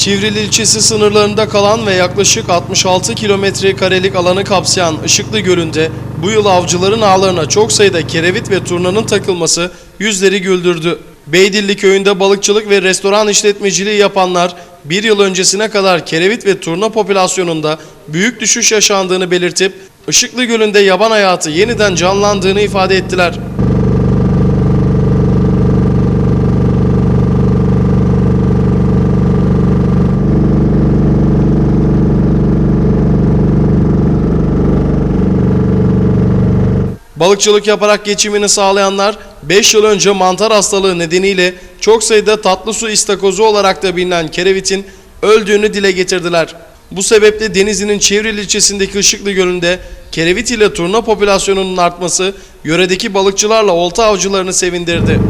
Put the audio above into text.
Çivril ilçesi sınırlarında kalan ve yaklaşık 66 kilometre karelik alanı kapsayan Işıklı Gölü'nde bu yıl avcıların ağlarına çok sayıda kerevit ve turnanın takılması yüzleri güldürdü. Beydilli köyünde balıkçılık ve restoran işletmeciliği yapanlar bir yıl öncesine kadar kerevit ve turna popülasyonunda büyük düşüş yaşandığını belirtip Işıklı Gölü'nde yaban hayatı yeniden canlandığını ifade ettiler. Balıkçılık yaparak geçimini sağlayanlar 5 yıl önce mantar hastalığı nedeniyle çok sayıda tatlı su istakozu olarak da bilinen kerevitin öldüğünü dile getirdiler. Bu sebeple Denizli'nin Çevril ilçesindeki Işıklı Gölü'nde kerevit ile turna popülasyonunun artması yöredeki balıkçılarla olta avcılarını sevindirdi.